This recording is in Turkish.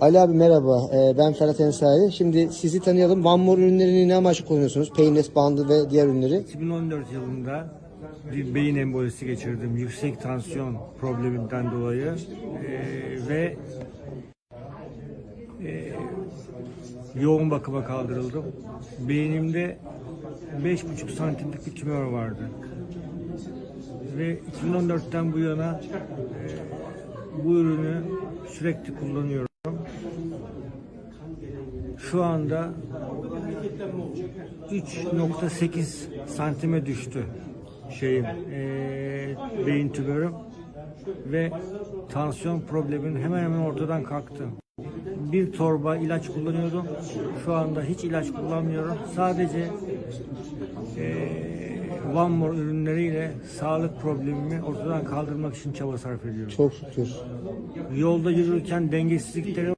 Ali abi merhaba. Ee, ben Ferhat Ensari. Şimdi sizi tanıyalım. One More ürünlerini ne amaçlı kullanıyorsunuz? Painless bandı ve diğer ürünleri. 2014 yılında bir beyin embolisi geçirdim. Yüksek tansiyon probleminden dolayı Ee, ve e, yoğun bakıma kaldırıldım. Beynimde 5,5 santimlik bir tümör vardı. Ve 2014'ten bu yana e, bu ürünü sürekli kullanıyorum. Şu anda 3.8 santime düştü şeyim eee beyin tümörüm ve tansiyon problemim hemen hemen ortadan kalktı. Bir torba ilaç kullanıyordum. Şu anda hiç ilaç kullanmıyorum. Sadece eee More ürünleriyle sağlık problemimi ortadan kaldırmak için çaba sarf ediyorum. Çok şükür. Yolda yürürken dengesizliklerim